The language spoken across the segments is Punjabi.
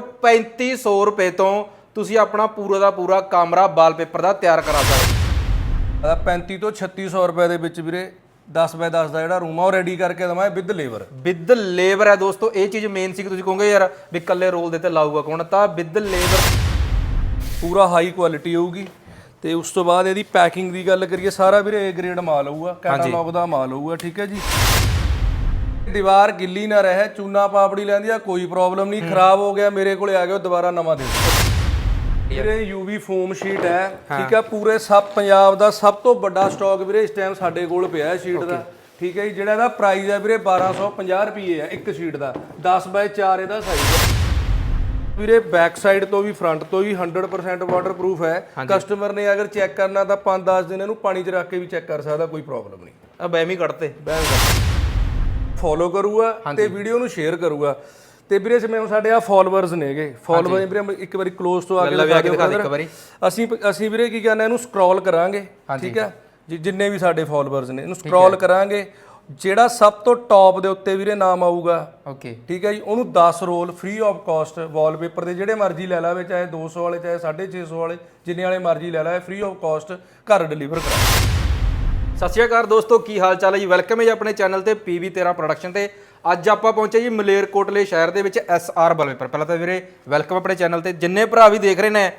3500 ਰੁਪਏ ਤੋਂ ਤੁਸੀਂ ਆਪਣਾ ਪੂਰਾ ਦਾ ਪੂਰਾ ਕਮਰਾ ਵਾਲਪੇਪਰ ਦਾ ਤਿਆਰ ਕਰਾ ਸਕਦੇ। ਦਾ 35 ਤੋਂ 3600 ਰੁਪਏ ਦੇ ਵਿੱਚ ਵੀਰੇ 10 ਬਾਏ 10 ਦਾ ਜਿਹੜਾ ਰੂਮ ਆ ਉਹ ਰੈਡੀ ਕਰਕੇ ਦਵਾਂ ਵਿਦ ਲੇਬਰ ਵਿਦ ਲੇਬਰ ਹੈ ਦੋਸਤੋ ਇਹ ਚੀਜ਼ ਮੇਨ ਸੀ ਕਿ ਤੁਸੀਂ ਕਹੋਗੇ ਯਾਰ ਵੀ ਇਕੱਲੇ ਰੋਲ ਦੇ ਤੇ ਲਾਊਗਾ ਕੌਣ? ਤਾਂ ਵਿਦ ਲੇਬਰ ਪੂਰਾ ਹਾਈ ਕੁਆਲਿਟੀ ਹੋਊਗੀ। ਤੇ ਉਸ ਤੋਂ ਬਾਅਦ ਇਹਦੀ ਪੈਕਿੰਗ ਦੀ ਗੱਲ ਕਰੀਏ ਸਾਰਾ ਵੀਰੇ A ਗ੍ਰੇਡ ਮਾਲ ਹੋਊਗਾ ਕੈਟਾਲੌਗ ਦਾ ਮਾਲ ਹੋਊਗਾ ਠੀਕ ਹੈ ਜੀ? ਦੀਵਾਰ ਗਿੱਲੀ ਨਾ ਰਹੇ ਚੂਨਾ ਪਾਪੜੀ ਲੈਂਦੀ ਆ ਕੋਈ ਪ੍ਰੋਬਲਮ ਨਹੀਂ ਖਰਾਬ ਹੋ ਗਿਆ ਮੇਰੇ ਕੋਲੇ ਆ ਗਿਆ ਉਹ ਦੁਬਾਰਾ ਨਵਾਂ ਦੇ ਦਿਓ। ਵੀਰੇ ਯੂਵੀ ਫੋਮ ਸ਼ੀਟ ਹੈ ਠੀਕ ਹੈ ਪੂਰੇ ਸਭ ਪੰਜਾਬ ਦਾ ਸਭ ਤੋਂ ਵੱਡਾ ਸਟਾਕ ਵੀਰੇ ਇਸ ਟਾਈਮ ਸਾਡੇ ਕੋਲ ਪਿਆ ਹੈ ਸ਼ੀਟ ਦਾ। ਠੀਕ ਹੈ ਜੀ ਜਿਹੜਾ ਇਹਦਾ ਪ੍ਰਾਈਸ ਹੈ ਵੀਰੇ 1250 ਰੁਪਏ ਹੈ ਇੱਕ ਸ਼ੀਟ ਦਾ। 10 ਬਾਏ 4 ਇਹਦਾ ਸਾਈਜ਼ ਹੈ। ਵੀਰੇ ਬੈਕ ਸਾਈਡ ਤੋਂ ਵੀ ਫਰੰਟ ਤੋਂ ਵੀ 100% ਵਾਟਰਪ੍ਰੂਫ ਹੈ। ਕਸਟਮਰ ਨੇ ਅਗਰ ਚੈੱਕ ਕਰਨਾ ਤਾਂ 5-10 ਦਿਨ ਇਹਨੂੰ ਪਾਣੀ 'ਚ ਰੱਖ ਕੇ ਵੀ ਚੈੱਕ ਕਰ ਸਕਦਾ ਕੋਈ ਪ੍ਰੋਬਲਮ ਨਹੀਂ। ਆ ਬੈਮੀ ਕੱਢਤੇ। ਫੋਲੋ ਕਰੂਗਾ ਤੇ ਵੀਡੀਓ ਨੂੰ ਸ਼ੇਅਰ ਕਰੂਗਾ। ਤੇ ਵੀਰੇ ਜਿਵੇਂ ਹੁਣ ਸਾਡੇ ਆ ਫਾਲੋਅਰਸ ਨੇਗੇ ਫਾਲੋਅਰ ਵੀਰੇ ਇੱਕ ਵਾਰੀ ক্লোਜ਼ ਤੋਂ ਆ ਕੇ ਦਿਖਾ ਕੇ ਦਿਖਾ ਦੇ। ਇੱਕ ਵਾਰੀ। ਅਸੀਂ ਅਸੀਂ ਵੀਰੇ ਕੀ ਕਰਨਾ ਇਹਨੂੰ ਸਕਰੋਲ ਕਰਾਂਗੇ ਠੀਕ ਹੈ ਜਿੰਨੇ ਵੀ ਸਾਡੇ ਫਾਲੋਅਰਸ ਨੇ ਇਹਨੂੰ ਸਕਰੋਲ ਕਰਾਂਗੇ। ਜਿਹੜਾ ਸਭ ਤੋਂ ਟੌਪ ਦੇ ਉੱਤੇ ਵੀਰੇ ਨਾਮ ਆਊਗਾ ਓਕੇ। ਠੀਕ ਹੈ ਜੀ? ਉਹਨੂੰ 10 roll free of cost wallpaper ਦੇ ਜਿਹੜੇ ਮਰਜ਼ੀ ਲੈ ਲਾਵੇ ਚਾਹੇ 200 ਵਾਲੇ ਚਾਹੇ 650 ਵਾਲੇ ਜਿੰਨੇ ਵਾਲੇ ਮਰਜ਼ੀ ਲੈ ਲਾਵੇ ਫ੍ਰੀ ਆਫ ਕਾਸਟ ਘਰ ਡਿਲੀਵਰ ਕਰਾ ਸਤਿ ਸ਼੍ਰੀ ਅਕਾਲ ਦੋਸਤੋ, ਕੀ ਹਾਲ ਚਾਲ ਹੈ ਜੀ? ਵੈਲਕਮ ਹੈ ਜੀ ਆਪਣੇ ਚੈਨਲ ਤੇ PV13 ਪ੍ਰੋਡਕਸ਼ਨ ਤੇ। ਅੱਜ ਆਪਾਂ ਪਹੁੰਚੇ ਜੀ ਮਲੇਰਕੋਟਲੇ ਸ਼ਹਿਰ ਦੇ ਵਿੱਚ SR ਵਾਲਪੇਪਰ ਪਹਿਲਾਂ ਤਾਂ ਵੀਰੇ ਵੈਲਕਮ ਆਪਣੇ ਚੈਨਲ ਤੇ। ਜਿੰਨੇ ਭਰਾ ਵੀ ਦੇਖ ਰਹੇ ਨੇ,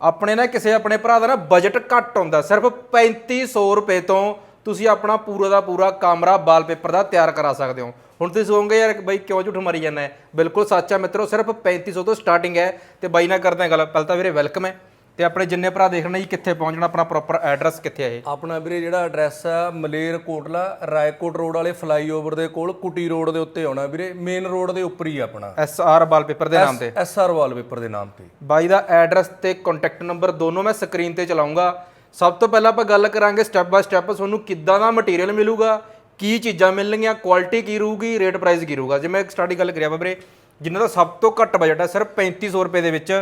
ਆਪਣੇ ਨਾ ਕਿਸੇ ਆਪਣੇ ਭਰਾ ਦਾ ਨਾ ਬਜਟ ਘੱਟ ਹੁੰਦਾ। ਸਿਰਫ 3500 ਰੁਪਏ ਤੋਂ ਤੁਸੀਂ ਆਪਣਾ ਪੂਰਾ ਦਾ ਪੂਰਾ ਕਮਰਾ ਵਾਲਪੇਪਰ ਦਾ ਤਿਆਰ ਕਰਾ ਸਕਦੇ ਹੋ। ਹੁਣ ਤੁਸੀਂ ਸੋਚੋਗੇ ਯਾਰ ਬਈ ਕਿਉਂ ਝੂਠ ਮਾਰੀ ਜਾਂਦਾ ਹੈ? ਬਿਲਕੁਲ ਸੱਚ ਹੈ ਮਿੱਤਰੋ, ਸਿਰਫ 3500 ਤੋਂ ਸਟਾਰਟਿੰਗ ਹੈ। ਤੇ ਬਾਈ ਨਾ ਕਰਦੇ ਹਾਂ ਗੱਲ। ਪਹਿਲਾਂ ਤਾਂ ਵੀਰੇ ਵੈਲਕਮ ਹੈ। ਤੇ ਆਪਣੇ ਜਿੰਨੇ ਭਰਾ ਦੇਖਣੇ ਜੀ ਕਿੱਥੇ ਪਹੁੰਚਣਾ ਆਪਣਾ ਪ੍ਰੋਪਰ ਐਡਰੈਸ ਕਿੱਥੇ ਹੈ ਇਹ? ਆਪਣਾ ਵੀਰੇ ਜਿਹੜਾ ਐਡਰੈਸ ਆ ਮਲੇਰ ਕੋਟਲਾ ਰਾਏਕੋਟ ਰੋਡ ਵਾਲੇ ਫਲਾਈਓਵਰ ਦੇ ਕੋਲ ਕੁਟੀ ਰੋਡ ਦੇ ਉੱਤੇ ਆਉਣਾ ਵੀਰੇ ਮੇਨ ਰੋਡ ਦੇ ਉੱਪਰ ਹੀ ਆਪਣਾ। SR ਵਾਲਪੇਪਰ ਦੇ ਨਾਮ ਤੇ। ਐਸਆਰ ਵਾਲਪੇਪਰ ਦੇ ਨਾਮ ਤੇ। ਬਾਈ ਦਾ ਐਡਰੈਸ ਤੇ ਕੰਟੈਕਟ ਨੰਬਰ ਦੋਨੋਂ ਮੈਂ ਸਕਰੀਨ ਤੇ ਚਲਾਉਂਗਾ। ਸਭ ਤੋਂ ਪਹਿਲਾਂ ਆਪਾਂ ਗੱਲ ਕਰਾਂਗੇ ਸਟੈਪ ਬਾਏ ਸਟੈਪ ਤੁਹਾਨੂੰ ਕਿੱਦਾਂ ਦਾ ਮਟੀਰੀਅਲ ਮਿਲੂਗਾ ਕੀ ਚੀਜ਼ਾਂ ਮਿਲਣਗੀਆਂ ਕੁਆਲਿਟੀ ਕੀ ਰਹੂਗੀ ਰੇਟ ਪ੍ਰਾਈਸ ਕੀ ਰਹੂਗਾ। ਜਿਵੇਂ ਸਟਾਰਟਿੰਗ ਗੱਲ ਕਰਿਆ ਬਾਬਰੇ ਜਿਨ੍ਹਾਂ ਦਾ ਸਭ ਤੋਂ ਘੱਟ ਬਜਟ ਹੈ ਸਿਰਫ 3500 ਰੁਪਏ ਦੇ ਵਿੱਚ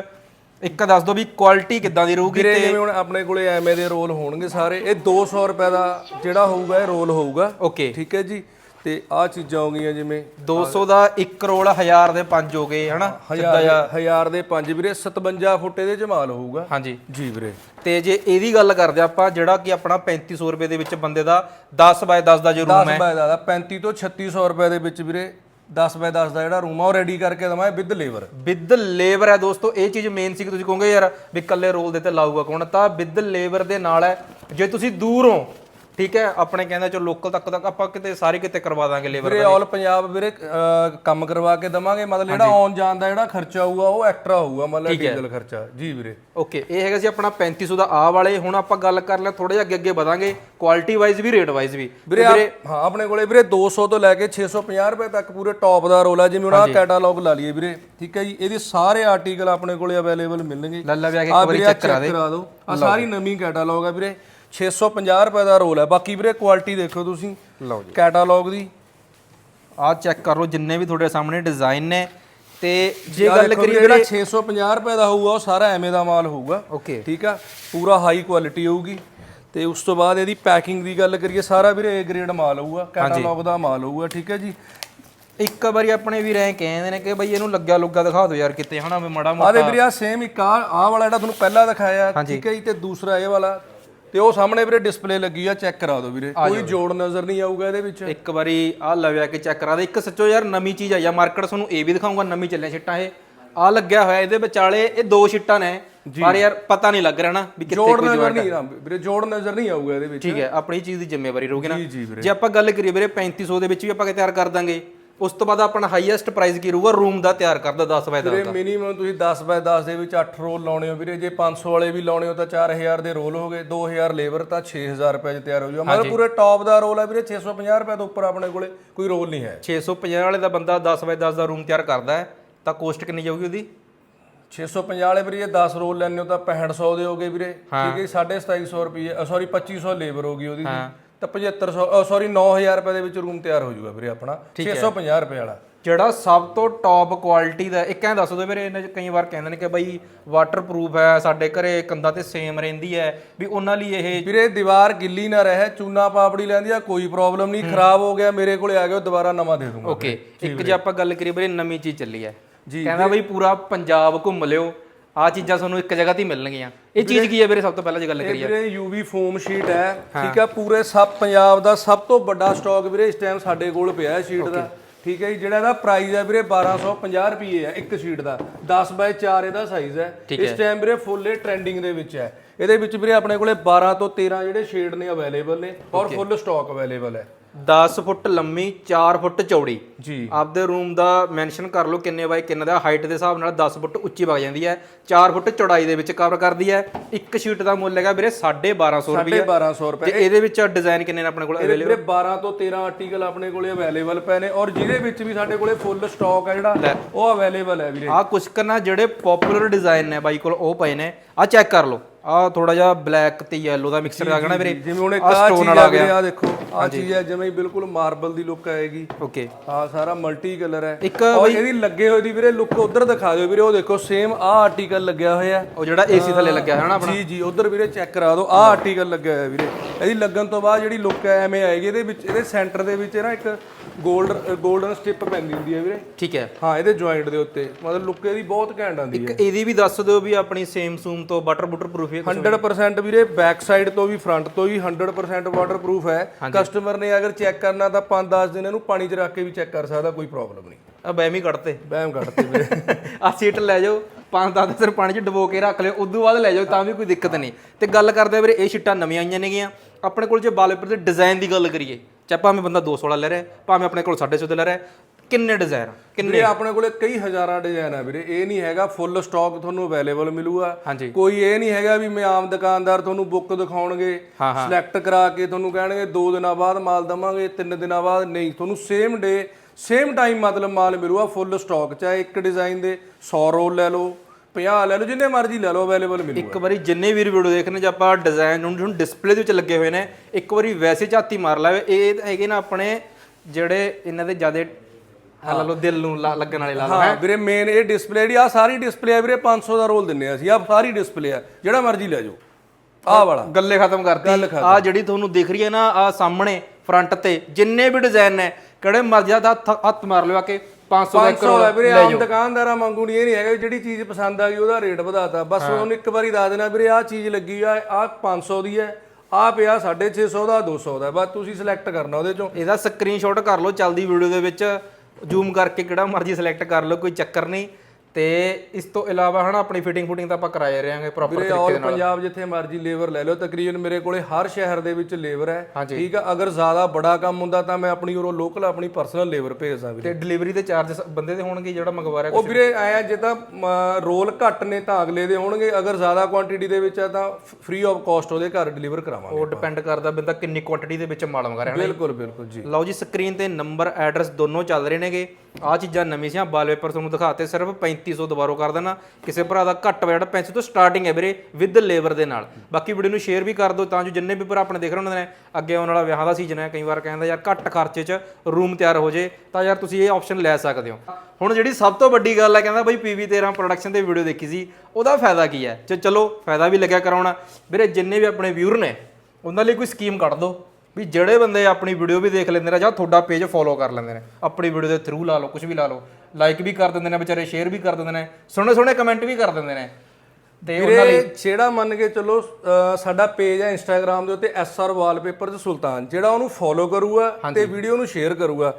ਇੱਕ ਦੱਸ ਦਿਓ ਵੀ ਕੁਆਲਿਟੀ ਕਿੱਦਾਂ ਦੀ ਰਹੂਗੀ ਵੀਰੇ ਜਿਵੇਂ ਹੁਣ ਆਪਣੇ ਕੋਲੇ ਐਵੇਂ ਦੇ ਰੋਲ ਹੋਣਗੇ ਸਾਰੇ ਇਹ 200 ਰੁਪਏ ਦਾ ਜਿਹੜਾ ਹੋਊਗਾ ਇਹ ਰੋਲ ਹੋਊਗਾ। ਓਕੇ ਠੀਕ ਹੈ ਜੀ? ਤੇ ਆਹ ਚੀਜ਼ਾਂ ਹੋ ਗਈਆਂ ਜਿਵੇਂ 200 ਦਾ 1 ਕਰੋੜ 1000 ਦੇ 5 ਹੋ ਗਏ ਹਨਾ? ਹਜ਼ਾਰ ਹਜ਼ਾਰ ਦੇ ਪੰਜ ਵੀਰੇ 57 ਫੁੱਟ ਇਹਦੇ ਚ ਮਾਲ ਹੋਊਗਾ। ਹਾਂਜੀ। ਜੀ ਵੀਰੇ। ਤੇ ਜੇ ਇਹਦੀ ਗੱਲ ਕਰਦੇ ਆਪਾਂ ਜਿਹੜਾ ਕਿ ਆਪਣਾ 3500 ਰੁਪਏ ਦੇ ਵਿੱਚ ਬੰਦੇ ਦਾ 10 ਬਾਏ 10 ਦਾ ਜੋ ਰੂਮ 10 ਬਾਏ ਦਾ 35 ਤੋਂ 3600 ਰੁਪਏ ਦੇ ਵਿੱਚ ਵੀਰੇ 10 ਬਾਏ 10 ਦਾ ਜਿਹੜਾ ਰੂਮ ਆ, ਉਹ ਰੈਡੀ ਕਰਕੇ ਦਵਾਂ ਵਿਦ ਲੇਬਰ ਵਿਦ ਲੇਬਰ ਹੈ ਦੋਸਤੋ, ਇਹ ਚੀਜ਼ ਮੇਨ ਸੀ ਕਿ ਤੁਸੀਂ ਕਹੋਗੇ ਯਾਰ ਵੀ ਇਕੱਲੇ ਰੋਲ ਦੇ ਤੇ ਲਾਊਗਾ ਕੌਣ? ਤਾਂ ਵਿਦ ਲੇਬਰ ਦੇ ਨਾਲ ਹੈ, ਜੇ ਤੁਸੀਂ ਦੂਰ ਹੋ ਠੀਕ ਹੈ ਆਪਣੇ ਕਹਿੰਦਾ ਚਲੋ ਲੋਕਲ ਤੱਕ ਤੱਕ ਆਪਾਂ ਕਿਤੇ ਸਾਰੇ ਕਿਤੇ ਕਰਵਾ ਦਾਂਗੇ ਲੇਬਰ ਵੀਰੇ ਆਲ ਪੰਜਾਬ ਵੀਰੇ ਅਹ, ਕੰਮ ਕਰਵਾ ਕੇ ਦਵਾਂਗੇ ਮਤਲਬ ਜਿਹੜਾ ਆਉਣ ਜਾਣ ਦਾ ਜਿਹੜਾ ਖਰਚਾ ਹੋਊਗਾ ਉਹ ਐਕਸਟਰਾ ਹੋਊਗਾ ਮਤਲਬ ਡੀਜ਼ਲ ਖਰਚਾ। ਜੀ ਵੀਰੇ। ਓਕੇ ਇਹ ਹੈਗਾ ਸੀ ਆਪਣਾ 3500 ਦਾ ਆ ਵਾਲੇ। ਹੁਣ ਆਪਾਂ ਗੱਲ ਕਰ ਲੈ ਥੋੜਾ ਜਿਹਾ ਅੱਗੇ ਅੱਗੇ ਵਧਾਂਗੇ। ਕੁਆਲਿਟੀ ਵਾਈਜ਼ ਵੀ ਰੇਟ ਵਾਈਜ਼ ਵੀ। ਵੀਰੇ ਆਪ- ਹਾਂ ਆਪਣੇ ਕੋਲੇ ਵੀਰੇ 200 ਤੋਂ ਲੈ ਕੇ 650 ਰੁਪਏ ਤੱਕ ਪੂਰੇ ਟੌਪ ਦਾ ਰੋਲ ਆ। ਜਿਵੇਂ ਹੁਣ ਆਹ ਕੈਟਾਲੌਗ ਲਾ ਲਈਏ ਵੀਰੇ ਠੀਕ ਹੈ ਜੀ? ਇਹਦੇ ਸਾਰੇ ਆਰਟੀਕਲ ਆਪਣੇ ਕੋਲੇ ਅਵੇਲੇਬਲ ਮਿਲਣਗੇ। ਲੱਲਾ ਵੀ ਆ ਕੇ ਆ ਇੱਕ ਵਾਰੀ ਚੈੱਕ ਕਰਾ ਦੇ। ਦਿਓ। ਆ ਸਾਰੀ ਨਵੀਂ ਕੈਟਾਲੌਗ ਆ ਵੀਰੇ। 650 ਰੁਪਏ ਦਾ ਰੋਲ ਹੈ। ਬਾਕੀ ਵੀਰੇ ਕੁਆਲਿਟੀ ਦੇਖੋ ਤੁਸੀਂ। ਲਓ ਜੀ। ਕੈਟਾਲੌਗ ਦੀ। ਆਹ ਚੈੱਕ ਕਰ ਲਓ ਜਿੰਨੇ ਵੀ ਤੁਹਾਡੇ ਸਾਹਮਣੇ ਡਿਜ਼ਾਈਨ ਨੇ। ਤੇ ਜੇ ਗੱਲ ਕਰੀਏ ਜਿਹੜਾ 650 ਰੁਪਏ ਦਾ ਹੋਊਗਾ ਉਹ ਸਾਰਾ ਐਵੇਂ ਦਾ ਮਾਲ ਹੋਊਗਾ। ਓਕੇ ਠੀਕ ਆ? ਪੂਰਾ ਹਾਈ ਕੁਆਲਿਟੀ ਹੋਊਗੀ। ਤੇ ਉਸ ਤੋਂ ਬਾਅਦ ਇਹਦੀ ਪੈਕਿੰਗ ਦੀ ਗੱਲ ਕਰੀਏ ਸਾਰਾ ਵੀਰੇ A ਗ੍ਰੇਡ ਮਾਲ ਹੋਊਗਾ। ਕੈਟਾਲੌਗ ਦਾ ਮਾਲ ਹੋਊਗਾ ਠੀਕ ਹੈ ਜੀ? ਇੱਕ ਵਾਰੀ ਆਪਣੇ ਵੀ ਰਹਿ ਕਹਿੰਦੇ ਨੇ ਕਿ ਬਈ ਇਹਨੂੰ ਲੱਗਿਆ ਲੁੱਗਾ ਦਿਖਾ ਦਿਓ ਯਾਰ ਕਿਤੇ ਹਨਾ ਮਾੜਾ ਮੋਟਾ। ਆਦੇ ਵੀਰੇ ਆ ਸੇਮ ਇੱਕ ਆ ਆਹ ਵਾਲਾ ਜਿਹੜਾ ਤੁਹਾਨੂੰ ਪਹਿਲਾਂ ਦਿਖਾਇਆ ਠੀਕ ਹੈ ਜੀ? ਤੇ ਦੂਸਰਾ ਇਹ ਵਾਲਾ। ਤੇ ਉਹ ਸਾਹਮਣੇ ਵੀਰੇ ਡਿਸਪਲੇ ਲੱਗੀ ਆ ਚੈੱਕ ਕਰਾ ਦਿਓ ਵੀਰੇ। ਕੋਈ ਜੋੜ ਨਜ਼ਰ ਨਹੀਂ ਆਊਗਾ ਇਹਦੇ ਵਿੱਚ। ਇੱਕ ਵਾਰੀ ਆ ਲਵਿਆ ਕੇ ਚੈੱਕ ਕਰਾ ਦੇ। ਇੱਕ ਸੱਚੋ ਯਾਰ ਨਵੀਂ ਚੀਜ਼ ਆਈ ਆ ਮਾਰਕੀਟ ਤੁਹਾਨੂੰ ਇਹ ਵੀ ਦਿਖਾਉਂਗਾ ਨਵੀਂ ਚੱਲਿਆ ਛਿੱਟਾਂ ਇਹ। ਆ ਲੱਗਿਆ ਹੋਇਆ ਇਹਦੇ ਵਿਚਾਲੇ ਇਹ ਦੋ ਛਿੱਟਾਂ ਨੇ ਪਰ ਯਾਰ ਪਤਾ ਨਹੀਂ ਲੱਗ ਰਿਹਾ ਨਾ ਵੀ ਕਿੱਥੇ ਜੋੜ ਕੋਈ ਨਜ਼ਰ ਨਹੀਂ ਆ ਵੀਰੇ ਜੋੜ ਨਜ਼ਰ ਨਹੀਂ ਆਊਗਾ ਇਹਦੇ ਵਿੱਚ। ਠੀਕ ਹੈ ਆਪਣੀ ਚੀਜ਼ ਦੀ ਜ਼ਿੰਮੇਵਾਰੀ ਰਹੂਗੀ ਨਾ। ਜੇ ਆਪਾਂ ਗੱਲ ਕਰੀਏ ਵੀਰੇ 3500 ਦੇ ਵਿੱਚ ਵੀ ਆਪਾਂ ਤਿਆਰ ਕਰ ਦਾਂਗੇ। ਉਸ ਤੋਂ ਬਾਅਦ ਆਪਣਾ ਹਾਈਐਸਟ ਪ੍ਰਾਈਸ ਕੀ ਰਹੂਗਾ? ਰੂਮ ਦਾ ਤਿਆਰ ਕਰਦਾ 10 ਬਾਏ 10 ਵੀਰੇ ਮਿਨੀਮਮ ਤੁਸੀਂ 10 ਬਾਏ 10 ਦੇ ਵਿੱਚ 8 ਰੋਲ ਲਾਉਣੇ ਹੋ ਵੀਰੇ। ਜੇ 500 ਵਾਲੇ ਵੀ ਲਾਉਣੇ ਹੋ ਤਾਂ 4000 ਦੇ ਰੋਲ ਹੋ ਗਏ। 2000 ਲੇਬਰ ਤਾਂ 6000 ਰੁਪਏ 'ਚ ਤਿਆਰ ਹੋ ਜਾਊਗਾ ਮਤਲਬ ਪੂਰੇ ਟੌਪ ਦਾ ਰੋਲ ਹੈ ਵੀਰੇ 650 ਰੁਪਏ ਤੋਂ ਉੱਪਰ ਆਪਣੇ ਕੋਲੇ ਕੋਈ ਰੋਲ ਨਹੀਂ ਹੈ। 650 ਵਾਲੇ ਦਾ ਬੰਦਾ 10 ਬਾਏ 10 ਦਾ ਰੂਮ ਤਿਆਰ ਕਰਦਾ ਹੈ ਤਾਂ ਕੋਸਟ ਕਿੰਨੀ ਜਾਊਗੀ ਉਹਦੀ? 650 ਵਾਲੇ ਵੀਰੇ ਜੇ 10 ਰੋਲ ਲੈਣੇ ਹੋ ਤਾਂ 6500 ਦੇ ਹੋਗੇ ਵੀਰੇ। ਠੀਕ ਹੈ 2750 ਰੁਪਏ ਸੌਰੀ 2500 ਲੇਬਰ ਹੋਗੀ ਉਹਦੀ ਤਾਂ 7500 ਸੌਰੀ 9000 ਰੁਪਏ ਦੇ ਵਿੱਚ ਰੂਮ ਤਿਆਰ ਹੋ ਜਾਊਗਾ ਵੀਰੇ ਆਪਣਾ। 650 ਰੁਪਏ ਵਾਲਾ। ਜਿਹੜਾ ਸਭ ਤੋਂ ਟੌਪ ਕੁਆਲਿਟੀ ਦਾ ਇੱਕ ਐਂ ਦੱਸ ਦਿਓ ਵੀਰੇ ਇਹਨਾਂ 'ਚ ਕਈ ਵਾਰ ਕਹਿੰਦੇ ਨੇ ਕਿ ਬਈ ਵਾਟਰਪ੍ਰੂਫ ਹੈ ਸਾਡੇ ਘਰੇ ਕੰਧਾਂ ਤੇ ਸੇਮ ਰਹਿੰਦੀ ਹੈ ਵੀ ਉਹਨਾਂ ਲਈ ਇਹ ਵੀਰੇ ਦੀਵਾਰ ਗਿੱਲੀ ਨਾ ਰਹੇ ਚੂਨਾ ਪਾਪੜੀ ਲੈਂਦੀ ਆ ਕੋਈ ਪ੍ਰੋਬਲਮ ਨਹੀਂ ਖਰਾਬ ਹੋ ਗਿਆ ਮੇਰੇ ਕੋਲੇ ਆ ਗਿਆ ਉਹ ਦੁਬਾਰਾ ਨਵਾਂ ਦੇ ਦੂੰਗਾ ਓਕੇ ਇੱਕ ਜੇ ਆਪਾਂ ਗੱਲ ਕਰੀਏ ਵੀਰੇ ਨਵੀਂ ਚੀਜ਼ ਚੱਲੀ ਹੈ। ਜੀ, ਕਹਿੰਦਾ ਬਈ ਪੂਰਾ ਪੰਜਾਬ ਘੁੰਮ ਲਿਓ ਆ ਚੀਜ਼ਾਂ ਤੁਹਾਨੂੰ ਇੱਕ ਜਗ੍ਹਾ ਤੇ ਹੀ ਮਿਲਣਗੀਆਂ। ਇਹ ਚੀਜ਼ ਕੀ ਹੈ ਵੀਰੇ? ਸਭ ਤੋਂ ਪਹਿਲਾਂ ਜੇ ਗੱਲ ਕਰੀਏ। ਵੀਰੇ ਯੂਵੀ ਫੋਮ ਸ਼ੀਟ ਹੈ ਠੀਕ ਹੈ ਪੂਰੇ ਸਭ ਪੰਜਾਬ ਦਾ ਸਭ ਤੋਂ ਵੱਡਾ ਸਟਾਕ ਵੀਰੇ ਇਸ ਟਾਈਮ ਸਾਡੇ ਕੋਲ ਪਿਆ ਹੈ ਸ਼ੀਟ ਦਾ। ਠੀਕ ਹੈ ਜੀ ਜਿਹੜਾ ਇਹਦਾ ਪ੍ਰਾਈਸ ਹੈ ਵੀਰੇ 1250 ਰੁਪਏ ਹੈ ਇੱਕ ਸ਼ੀਟ ਦਾ। 10 ਬਾਈ 4 ਇਹਦਾ ਸਾਈਜ਼ ਹੈ। ਇਸ ਟਾਈਮ ਵੀਰੇ ਫੁੱਲ ਟ੍ਰੈਂਡਿੰਗ ਦੇ ਵਿੱਚ ਹੈ। ਇਹਦੇ ਵਿੱਚ ਵੀਰੇ ਆਪਣੇ ਕੋਲੇ 12 ਤੋਂ 13 ਜਿਹੜੇ ਸ਼ੇਡ ਨੇ ਅਵੇਲੇਬਲ ਨੇ ਔਰ ਫੁੱਲ ਸਟਾਕ ਅਵੇਲੇਬਲ ਹੈ। 10 ਫੁੱਟ ਲੰਮੀ 4 ਫੁੱਟ ਚੌੜੀ। ਜੀ। ਆਪਦੇ ਰੂਮ ਦਾ ਮੈਂਸ਼ਨ ਕਰ ਲਓ ਕਿੰਨੇ ਬਾਈ ਕਿੰਨੇ ਦਾ ਹਾਈਟ ਦੇ ਹਿਸਾਬ ਨਾਲ 10 ਫੁੱਟ ਉੱਚੀ ਵਗ ਜਾਂਦੀ ਹੈ। 4 ਫੁੱਟ ਚੌੜਾਈ ਦੇ ਵਿੱਚ ਕਵਰ ਕਰਦੀ ਹੈ। ਇੱਕ ਸ਼ੀਟ ਦਾ ਮੁੱਲ ਹੈਗਾ ਵੀਰੇ 1250 ਰੁਪਏ 1250 ਰੁਪਏ। ਤੇ ਇਹਦੇ ਵਿੱਚ ਡਿਜ਼ਾਈਨ ਕਿੰਨੇ ਨੇ ਆਪਣੇ ਕੋਲ ਇਹਦੇ ਵੀਰੇ 12 ਤੋਂ 13 ਆਰਟੀਕਲ ਆਪਣੇ ਕੋਲੇ ਅਵੇਲੇਬਲ ਪਏ ਨੇ ਔਰ ਜਿਹਦੇ ਵਿੱਚ ਵੀ ਸਾਡੇ ਕੋਲੇ ਫੁੱਲ ਸਟਾਕ ਹੈ ਜਿਹੜਾ ਉਹ ਅਵੇਲੇਬਲ ਹੈ ਵੀਰੇ। ਆ ਕੁਛ ਕਰਨਾ ਜਿਹੜੇ ਪਪੂਲਰ ਡਿਜ਼ਾਈਨ ਨੇ ਬਾਈ ਕੋਲ ਉਹ ਪਏ ਨੇ। ਆ ਚੈੱਕ ਕਰ ਲਓ। ਆ ਥੋੜਾ ਜਿਹਾ ਬਲੈਕ ਤੇ ਯੈਲੋ ਦਾ ਮਿਕਸਚਰ ਆ ਗਿਆ ਨਾ ਵੀਰੇ। ਜਿਵੇਂ ਹੁਣ ਇੱਕ ਆ ਚੀਜ਼ ਆ। ਵੀਰੇ ਆ ਦੇਖੋ ਆ ਚੀਜ਼ ਹੈ ਜਿਵੇਂ ਹੀ ਬਿਲਕੁਲ ਮਾਰਬਲ ਦੀ ਲੁੱਕ ਆਏਗੀ। ਓਕੇ ਆ ਸਾਰਾ ਮਲਟੀ ਕਲਰ ਹੈ। ਇੱਕ ਔਰ ਇਹਦੀ ਲੱਗੇ ਹੋਏ ਦੀ ਵੀਰੇ ਲੁੱਕ ਉਧਰ ਦਿਖਾ ਦਿਓ ਵੀਰੇ ਉਹ ਦੇਖੋ ਸੇਮ ਆ ਆਰਟੀਕਲ ਲੱਗਿਆ ਹੋਇਆ। ਉਹ ਜਿਹੜਾ ਏਸੀ ਥੱਲੇ ਲੱਗਿਆ ਹੈ ਨਾ ਆਪਣਾ। ਜੀ ਜੀ ਉਧਰ ਵੀਰੇ ਚੈੱਕ ਕਰਾ ਦਿਓ ਆ ਆਰਟੀਕਲ ਲੱਗਿਆ ਹੋਇਆ ਵੀਰੇ। ਇਹਦੀ ਲੱਗਣ ਤੋਂ ਬਾਅਦ ਜਿਹੜੀ ਲੁੱਕ ਹੈ ਐਵੇਂ ਆਏਗੀ। ਇਹਦੇ ਵਿੱਚ ਇਹਦੇ ਸੈਂਟਰ ਦੇ ਵਿੱਚ ਨਾ ਇੱਕ 골ਡ 골ਡਨ ਸਟ੍ਰਿਪ ਪੈਂਦੀ ਹੁੰਦੀ ਹੈ ਵੀਰੇ। ਠੀਕ ਹੈ। ਹਾਂ ਇਹਦੇ ਜੁਆਇੰਟ ਦੇ ਉੱਤੇ। ਮਤਲਬ ਲੁੱਕ ਇਹਦੀ ਬਹੁਤ ਘੈਂਟ ਆਉਂਦੀ ਹੈ। ਇੱਕ ਇਹਦੀ ਵੀ ਦੱਸ ਦਿਓ ਵੀ ਆਪਣੀ ਸੇਮ ਸੂਮ ਤੋਂ ਬਟਰ ਬੁਟਰ ਪ੍ਰੂਫ ਹੈ 100% ਵੀਰੇ ਬੈਕ ਸਾਈਡ ਤੋਂ ਵੀ ਫਰੰਟ ਤੋਂ ਵੀ 100% ਵਾਟਰਪ੍ਰੂਫ ਹੈ। ਕਸਟਮਰ ਨੇ ਅਗਰ ਚੈੱਕ ਕਰਨਾ ਤਾਂ 5-10 ਦਿਨ ਇਹਨੂੰ ਪਾਣੀ 'ਚ ਰੱਖ ਕੇ ਵੀ ਚੈੱਕ ਕਰ ਸਕਦਾ ਕੋਈ ਪ੍ਰੋਬਲਮ ਨਹੀਂ। ਆ ਬੈਮ ਹੀ ਕੱਢਤੇ। ਬੈਮ ਕੱਢਤੇ ਵੀਰੇ। ਆ ਸੀਟ ਲੈ ਜਾਓ। ਪੰਜ ਦਸ ਦਿਨ ਪਾਣੀ 'ਚ ਡਬੋ ਕੇ ਰੱਖ ਲਿਓ ਉਦੋਂ ਬਾਅਦ ਲੈ ਜਾਓ ਤਾਂ ਵੀ ਕੋਈ ਦਿੱਕਤ ਨਹੀਂ। ਤੇ ਗੱਲ ਕਰਦੇ ਵੀਰੇ ਇਹ ਸ਼ੀਟਾਂ ਨਵੀਆਂ ਆਈਆਂ ਨੇਗੀਆਂ। ਆਪਣੇ ਕੋਲ ਜੇ ਵਾਲਪੇਪਰ ਦੇ ਡਿਜ਼ਾਈਨ ਦੀ ਗੱਲ ਕਰੀਏ ਚਾਹੇ ਭਾਵੇਂ ਬੰਦਾ 200 ਵਾਲਾ ਲੈ ਰਿਹਾ ਭਾਵੇਂ ਆਪਣੇ ਕੋਲ 150 ਲੈ ਰਿਹਾ ਕਿੰਨੇ ਡਿਜ਼ਾਈਨ ਕਿੰਨੇ? ਆਪਣੇ ਕੋਲੇ ਕਈ ਹਜ਼ਾਰਾਂ ਡਿਜ਼ਾਈਨ ਆ ਵੀਰੇ। ਇਹ ਨਹੀਂ ਹੈਗਾ ਫੁੱਲ ਸਟਾਕ ਤੁਹਾਨੂੰ ਅਵੇਲੇਬਲ ਮਿਲੂਗਾ। ਕੋਈ ਇਹ ਨਹੀਂ ਹੈਗਾ ਵੀ ਮੈਂ ਆਮ ਦੁਕਾਨਦਾਰ ਤੁਹਾਨੂੰ ਬੁੱਕ ਦਿਖਾਉਣਗੇ ਸਿਲੈਕਟ ਕਰਾ ਕੇ ਤੁਹਾਨੂੰ ਕਹਿਣਗੇ 2 ਦਿਨਾਂ ਬਾਅਦ ਮਾਲ ਦਵਾਂਗੇ 3 ਦਿਨਾਂ ਬਾਅਦ ਨਹੀਂ। ਤੁਹਾਨੂੰ ਸੇਮ ਡੇ ਸੇਮ ਟਾਈਮ ਮਤਲਬ ਮਾਲ ਮਿਲੂਗਾ ਫੁੱਲ ਸਟਾਕ ਚਾਹੇ ਇੱਕ ਡਿਜ਼ਾਈਨ ਦੇ 100 ਰੋਲ ਲੈ ਲਓ 50 ਲੈ ਲਓ ਜਿੰਨੇ ਮਰਜ਼ੀ ਲੈ ਲਓ ਅਵੇਲੇਬਲ ਮਿਲੂਗਾ। ਇੱਕ ਵਾਰੀ ਜਿੰਨੇ ਵੀਰ ਵੀਡੀਓ ਦੇਖਣੇ ਜੇ ਆਪਾਂ ਡਿਜ਼ਾਈਨ ਹੁਣ ਹੁਣ ਡਿਸਪਲੇ ਦੇ ਵਿੱਚ ਲੱਗੇ ਹੋਏ ਨੇ ਇੱਕ ਵਾਰੀ ਵੈਸੇ ਝਾਤੀ ਮਾਰ ਲਾਵੇ ਇਹ ਹੈਗੇ ਨਾ ਆਪਣੇ ਜਿਹੜੇ ਇਹਨਾਂ ਦੇ ਜਿਆਦੇ ਲਾ ਲਓ ਦਿਲ ਨੂੰ ਲੱਗਣ ਵਾਲੇ ਲਾ ਲਓ ਹਾਂ ਵੀਰੇ ਮੇਨ ਇਹ ਡਿਸਪਲੇ ਜਿਹੜੀ ਆ ਸਾਰੀ ਡਿਸਪਲੇ ਆ ਵੀਰੇ 500 ਦਾ ਰੋਲ ਦਿੰਨੇ ਆ ਅਸੀਂ ਆ ਸਾਰੀ ਡਿਸਪਲੇ ਆ ਜਿਹੜਾ ਮਰਜ਼ੀ ਲੈ ਜਾਓ। ਆਹ ਵਾਲਾ। ਗੱਲੇ ਖਤਮ ਕਰਤੀ। ਆ ਜਿਹੜੀ ਤੁਹਾਨੂੰ ਦਿਖ ਰਹੀ ਹੈ ਨਾ ਆ ਸਾਹਮਣੇ ਫਰੰਟ ਤੇ ਜਿੰਨੇ ਵੀ ਡਿਜ਼ਾਈਨ ਨੇ ਕਿਹੜੇ ਮਰਜ਼ੀ ਦਾ ਹੱਥ ਮਾਰ ਲਿਓ ਆ ਕੇ। 500 ਦਾ ਇੱਕ 500 ਹੈ ਵੀਰੇ ਆਮ ਦੁਕਾਨਦਾਰਾਂ ਵਾਂਗੂ ਨਹੀਂ ਇਹ ਨਹੀਂ ਹੈਗਾ ਵੀ ਜਿਹੜੀ ਚੀਜ਼ ਪਸੰਦ ਆ ਗਈ ਉਹਦਾ ਰੇਟ ਵਧਾਤਾ। ਬਸ ਉਹਨੂੰ ਇੱਕ ਵਾਰੀ ਦੱਸ ਦੇਣਾ ਵੀਰੇ ਆਹ ਚੀਜ਼ ਲੱਗੀ ਆ ਆਹ 500 ਦੀ ਹੈ ਆਹ ਪਿਆ 650 ਦਾ 200 ਦਾ। ਬਸ ਤੁਸੀਂ ਸਿਲੈਕਟ ਕਰਨਾ ਉਹਦੇ ਚੋਂ। ਇਹਦਾ ਸਕਰੀਨਸ਼ਾਟ ਕਰ ਲਓ ਚੱਲਦੀ ਵੀਡੀਓ ਦੇ ਵਿੱਚ ਜ਼ੂਮ ਕਰਕੇ ਕਿਹੜਾ ਮਰਜ਼ੀ ਸਿਲੈਕਟ ਕਰ ਲਓ ਕੋਈ ਚੱਕਰ ਨਹੀਂ। ਤੇ ਇਸ ਤੋਂ ਇਲਾਵਾ ਹਨਾ ਆਪਣੀ ਫਿਟਿੰਗ ਫੁਟਿੰਗ ਤਾਂ ਆਪਾਂ ਕਰਾਏ ਰਹਾਂਗੇ ਪ੍ਰੋਪਰ ਵੀਰੇ ਆਲ ਪੰਜਾਬ ਜਿੱਥੇ ਮਰਜ਼ੀ ਲੇਬਰ ਲੈ ਲਓ ਤਕਰੀਬਨ ਮੇਰੇ ਕੋਲੇ ਹਰ ਸ਼ਹਿਰ ਦੇ ਵਿੱਚ ਲੇਬਰ ਹੈ। ਠੀਕ ਆ ਅਗਰ ਜ਼ਿਆਦਾ ਬੜਾ ਕੰਮ ਹੁੰਦਾ ਤਾਂ ਮੈਂ ਆਪਣੀ ਉਰੋਂ ਲੋਕਲ ਆਪਣੀ ਪਰਸਨਲ ਲੇਬਰ ਭੇਜਦਾ ਵੀਰੇ ਤੇ ਡਿਲੀਵਰੀ ਦੇ ਚਾਰजेस ਬੰਦੇ ਦੇ ਹੋਣਗੇ ਜਿਹੜਾ ਮੰਗਵਾ ਰਿਹਾ ਉਹ ਵੀਰੇ ਆਇਆ ਜੇ ਤਾਂ ਰੋਲ ਘੱਟ ਨੇ ਤਾਂ ਅਗਲੇ ਦੇ ਹੋਣਗੇ ਅਗਰ ਜ਼ਿਆਦਾ ਕੁਆਂਟੀਟੀ ਦੇ ਵਿੱਚ ਆ ਤਾਂ ਫ੍ਰੀ ਆਫ ਕਾਸਟ ਉਹਦੇ ਘਰ ਡਿਲੀਵਰ ਕਰਾਵਾਂਗੇ ਉਹ ਡਿਪੈਂਡ ਕਰਦਾ ਬੰਦਾ ਕਿੰਨੀ ਕੁਆਂਟੀਟੀ ਦੇ ਵਿੱਚ ਮਾਲ ਮੰਗਾ ਰਿਹਾ ਬਿਲਕੁਲ ਬਿਲਕੁਲ ਜੀ। ਲਓ ਜੀ ਸਕਰੀਨ ਤੇ ਨੰਬਰ ਐਡਰੈਸ ਦੋਨੋਂ ਚੱਲ ਰਹੇ ਨੇਗੇ। ਆ ਚੀਜ਼ਾਂ ਨਵੀਂ ਸੀ ਸੀਆਂ ਵਾਲਪੇਪਰ ਤੁਹਾਨੂੰ ਦਿਖਾਤੇ, ਸਿਰਫ 3500 ਦੁਬਾਰੋ ਕਰ ਦੇਣਾ। ਕਿਸੇ ਭਰਾ ਦਾ ਘੱਟ ਬਜਟ 35 ਤੋਂ ਸਟਾਰਟਿੰਗ ਹੈ ਵੀਰੇ ਵਿਦ ਲੇਬਰ ਦੇ ਨਾਲ। ਬਾਕੀ ਵੀਡੀਓ ਨੂੰ ਸ਼ੇਅਰ ਵੀ ਕਰ ਦਿਓ, ਤਾਂ ਜੋ ਜਿੰਨੇ ਵੀ ਭਰਾ ਆਪਣੇ ਦੇਖ ਰਹੇ ਹੁੰਦੇ ਨੇ, ਅੱਗੇ ਆਉਣ ਵਾਲਾ ਵਿਆਹਾਂ ਦਾ ਸੀਜ਼ਨ ਹੈ, ਕਈ ਵਾਰ ਕਹਿੰਦਾ ਯਾਰ ਘੱਟ ਖਰਚੇ 'ਚ ਰੂਮ ਤਿਆਰ ਹੋ ਜੇ, ਤਾਂ ਯਾਰ ਤੁਸੀਂ ਇਹ ਆਪਸ਼ਨ ਲੈ ਸਕਦੇ ਹੋ। ਹੁਣ ਜਿਹੜੀ ਸਭ ਤੋਂ ਵੱਡੀ ਗੱਲ ਹੈ, ਕਹਿੰਦਾ ਬਈ PV13 ਪ੍ਰੋਡਕਸ਼ਨ ਤੇ ਵੀਡੀਓ ਦੇਖੀ ਸੀ, ਉਹਦਾ ਫਾਇਦਾ ਕੀ ਹੈ? ਤੇ ਚਲੋ, ਫਾਇਦਾ ਵੀ ਲੱਗਿਆ ਕਰਾਉਣਾ। ਵੀਰੇ, ਜਿੰਨੇ ਵੀ ਆਪਣੇ ਵਿਊਰ ਨੇ, ਉਹਨਾਂ ਲਈ ਕੋਈ ਸਕੀਮ ਕੱਢ ਦਿਓ। ਵੀ ਜਿਹੜੇ ਬੰਦੇ ਆਪਣੀ ਵੀਡੀਓ ਵੀ ਦੇਖ ਲੈਂਦੇ ਨੇ ਜਾਂ ਤੁਹਾਡਾ ਪੇਜ ਫੋਲੋ ਕਰ ਲੈਂਦੇ ਨੇ ਆਪਣੀ ਵੀਡੀਓ ਦੇ ਥਰੂ ਲਾ ਲਓ ਕੁਝ ਵੀ ਲਾ ਲਓ ਲਾਈਕ ਵੀ ਕਰ ਦਿੰਦੇ ਨੇ ਵਿਚਾਰੇ ਸ਼ੇਅਰ ਵੀ ਕਰ ਦਿੰਦੇ ਨੇ ਸੋਹਣੇ ਸੋਹਣੇ ਕਮੈਂਟ ਵੀ ਕਰ ਦਿੰਦੇ ਨੇ। ਤੇ ਉਹਨਾਂ ਲਈ ਜਿਹੜਾ ਮੰਨ ਕੇ ਚੱਲੋ ਸਾਡਾ ਪੇਜ ਹੈ ਇੰਸਟਾਗ੍ਰam ਦੇ ਉੱਤੇ ਐਸਆਰ ਵਾਲਪੇਪਰ ਤੇ ਸੁਲਤਾਨ ਜਿਹੜਾ ਉਹਨੂੰ ਫੋਲੋ ਕਰੂਗਾ ਤੇ ਵੀਡੀਓ ਨੂੰ ਸ਼ੇਅਰ ਕਰੂਗਾ।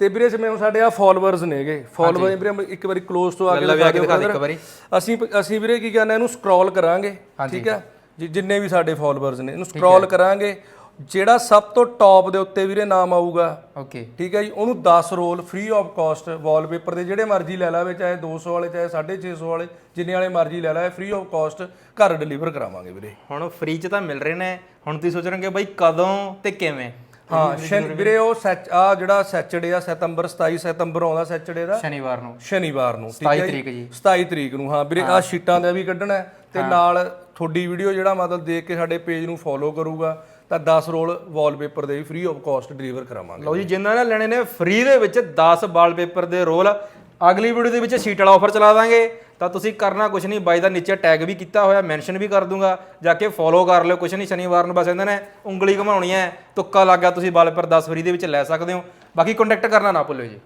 ਤੇ ਵੀਰੇ ਜਿਵੇਂ ਹੁਣ ਸਾਡੇ ਆ ਫਾਲੋਅਰਸ ਨੇਗੇ ਫਾਲੋਅਰ ਵੀਰੇ ਇੱਕ ਵਾਰੀ ক্লোਜ਼ ਤੋਂ ਆ ਕੇ ਦਿਖਾ ਦਿਓ ਦਿਖਾ ਦੇ। ਇੱਕ ਵਾਰੀ। ਅਸੀਂ ਅਸੀਂ ਵੀਰੇ ਕੀ ਕਰਨਾ ਇਹਨੂੰ ਸਕਰੋਲ ਕਰਾਂਗੇ ਠੀਕ ਹੈ ਜਿੰਨੇ ਵੀ ਸਾਡੇ ਫਾਲੋਅਰਸ ਨੇ ਇਹਨੂੰ ਸਕਰੋਲ ਕਰਾਂਗੇ ਜਿਹੜਾ ਸਭ ਤੋਂ ਟੌਪ ਦੇ ਉੱਤੇ ਵੀਰੇ ਨਾਮ ਆਊਗਾ। ਓਕੇ ਠੀਕ ਹੈ ਜੀ ਉਹਨੂੰ 10 roll free of cost wallpaper ਦੇ ਜਿਹੜੇ ਮਰਜ਼ੀ ਲੈ ਲਾਵੇ ਚਾਹੇ 200 ਵਾਲੇ ਚਾਹੇ 650 ਵਾਲੇ ਜਿੰਨੇ ਵਾਲੇ ਮਰਜ਼ੀ ਲੈ ਲਾਵੇ ਫ੍ਰੀ ਆਫ ਕਾਸਟ ਘਰ ਡਿਲੀਵਰ ਕਰਾਵਾਂਗੇ ਵੀਰੇ। ਹੁਣ ਫ੍ਰੀ ਚ ਤਾਂ ਮਿਲ ਰਹੇ ਨੇ। ਹੁਣ ਤੁਸੀਂ ਸੋਚ ਰਹੇ ਹੋ ਬਈ ਕਦੋਂ ਤੇ ਕਿਵੇਂ? ਹਾਂ ਸ਼ਨ ਵੀਰੇ ਉਹ ਸੈਚ ਆ ਜਿਹੜਾ ਸੈਚਰਡੇ ਆ ਸਤੰਬਰ 27 ਸਤੰਬਰ ਆਉਂਦਾ ਸੈਚਰਡੇ ਦਾ। ਸ਼ਨੀਵਾਰ ਨੂੰ। ਸ਼ਨੀਵਾਰ ਨੂੰ ਠੀਕ 27 ਹੈ ਤਰੀਕ ਜੀ। 27 ਤਰੀਕ ਨੂੰ ਹਾਂ। ਵੀਰੇ ਆ ਸ਼ੀਟਾਂ ਦਾ ਵੀ ਕੱਢਣਾ ਤੇ ਨਾਲ ਤੁਹਾਡੀ ਵੀਡੀਓ ਜਿਹੜਾ ਮਤਲਬ ਦੇਖ ਕੇ ਸਾਡੇ ਪੇਜ ਨੂੰ ਫੋਲੋ ਕਰੂਗਾ। ਤਾਂ 10 ਰੋਲ ਵਾਲਪੇਪਰ ਦੇ ਵੀ ਫ੍ਰੀ ਆਫ ਕਾਸਟ ਡਿਲੀਵਰ ਕਰਾਵਾਂਗੇ। ਲਓ ਜੀ, ਜਿਨ੍ਹਾਂ ਨੇ ਲੈਣੇ ਨੇ ਫ੍ਰੀ ਦੇ ਵਿੱਚ 10 ਵਾਲਪੇਪਰ ਦੇ ਰੋਲ, ਅਗਲੀ ਵੀਡੀਓ ਦੇ ਵਿੱਚ ਸ਼ੀਟ ਵਾਲਾ ਆਫਰ ਚਲਾ ਦਾਂਗੇ। ਤਾਂ ਤੁਸੀਂ ਕਰਨਾ ਕੁਝ ਨਹੀਂ, ਬਾਈ ਦਾ ਨੀਚੇ ਟੈਗ ਵੀ ਕੀਤਾ ਹੋਇਆ ਮੈਂਸ਼ਨ ਵੀ ਕਰ ਦੂੰਗਾ, ਜਾ ਕੇ ਫੋਲੋ ਕਰ ਲਿਓ ਕੁਝ ਨਹੀਂ, ਸ਼ਨੀਵਾਰ ਨੂੰ ਬਸ ਇਹਨਾਂ ਨੇ ਉਂਗਲੀ ਘਮਾਉਣੀ ਹੈ, ਤੁੱਕਾ ਲੱਗ ਗਿਆ, ਤੁਸੀਂ ਵਾਲਪੇਪਰ 10 ਫ੍ਰੀ ਦੇ ਵਿੱਚ ਲੈ ਸਕਦੇ ਹੋ। ਬਾਕੀ ਕੰਟੈਕਟ ਕਰਨਾ ਨਾ ਭੁੱਲਿਓ ਜੀ।